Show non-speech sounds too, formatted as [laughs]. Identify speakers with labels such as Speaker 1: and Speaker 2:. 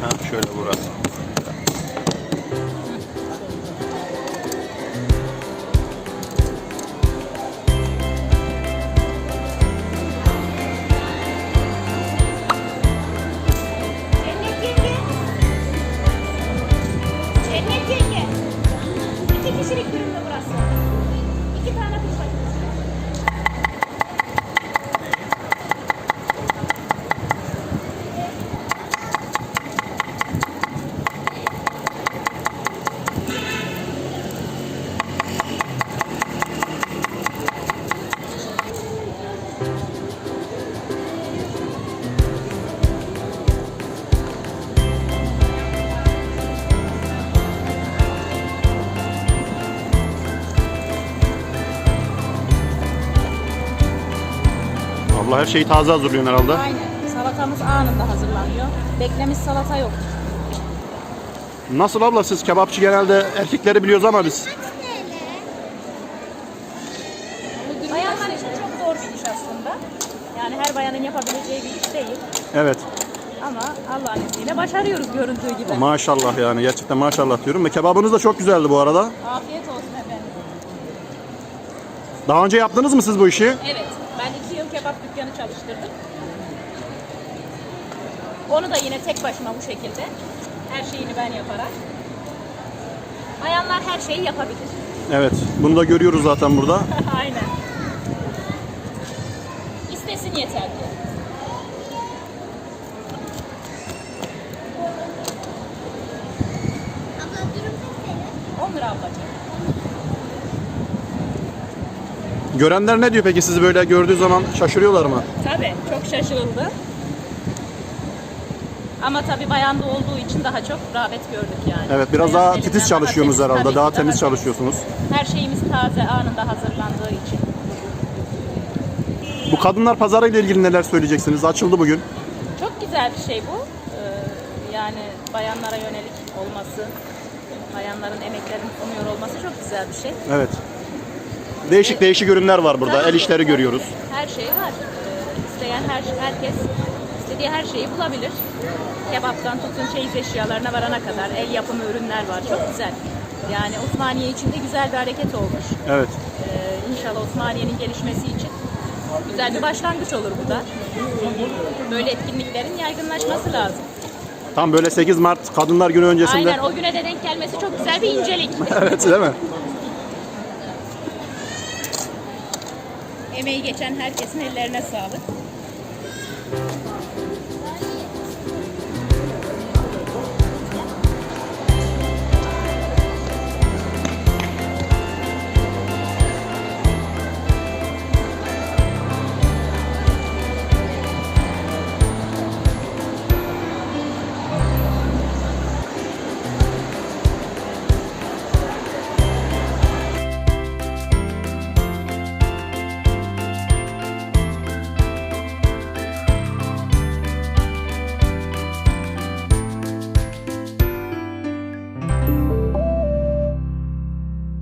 Speaker 1: Ha şöyle burası. Abla her şeyi taze hazırlıyorsun herhalde.
Speaker 2: Aynen. Salatamız anında hazırlanıyor. Beklemiş salata yok.
Speaker 1: Nasıl abla siz kebapçı genelde erkekleri biliyoruz ama biz.
Speaker 2: Bayanlar için çok zor bir iş aslında. Yani her bayanın yapabileceği bir iş değil.
Speaker 1: Evet.
Speaker 2: Ama Allah'ın izniyle başarıyoruz göründüğü gibi.
Speaker 1: Maşallah yani gerçekten maşallah diyorum. Ve kebabınız da çok güzeldi bu arada.
Speaker 2: Afiyet olsun efendim.
Speaker 1: Daha önce yaptınız mı siz bu işi?
Speaker 2: Evet, ben kebap dükkanı çalıştırdım. Onu da yine tek başıma bu şekilde. Her şeyini ben yaparak. Bayanlar her şeyi yapabilir.
Speaker 1: Evet. Bunu da görüyoruz zaten burada. [laughs]
Speaker 2: Aynen. İstesin yeter ki.
Speaker 3: Abla durum ne senin?
Speaker 2: 10 lira ablacığım.
Speaker 1: Görenler ne diyor peki sizi böyle gördüğü zaman şaşırıyorlar mı?
Speaker 2: Tabii, çok şaşırıldı. Ama tabii bayanda olduğu için daha çok rağbet gördük yani.
Speaker 1: Evet biraz
Speaker 2: Bayan
Speaker 1: daha
Speaker 2: elinden
Speaker 1: titiz çalışıyorsunuz
Speaker 2: temiz,
Speaker 1: herhalde.
Speaker 2: tabii
Speaker 1: Daha
Speaker 2: ki,
Speaker 1: temiz
Speaker 2: temiz.
Speaker 1: çalışıyorsunuz.
Speaker 2: Her şeyimiz taze anında hazırlandığı için.
Speaker 1: Bu kadınlar pazarı ile ilgili neler söyleyeceksiniz? Açıldı bugün.
Speaker 2: Çok güzel bir şey bu. Ee, yani bayanlara yönelik olması, bayanların emeklerinin konuyor olması çok güzel bir şey.
Speaker 1: Evet. Değişik değişik ürünler var burada. El işleri görüyoruz.
Speaker 2: Her şey var. Ee, isteyen her herkes istediği her şeyi bulabilir. Kebaptan tutun çeyiz eşyalarına varana kadar el yapımı ürünler var. Çok güzel. Yani Osmaniye için de güzel bir hareket olmuş.
Speaker 1: Evet.
Speaker 2: Ee, inşallah Osmaniye'nin gelişmesi için güzel bir başlangıç olur bu da. Böyle etkinliklerin yaygınlaşması lazım.
Speaker 1: Tam böyle 8 Mart Kadınlar Günü öncesinde.
Speaker 2: Aynen o güne de denk gelmesi çok güzel bir incelik. [laughs]
Speaker 1: evet değil mi?
Speaker 2: Emeği geçen herkesin ellerine sağlık.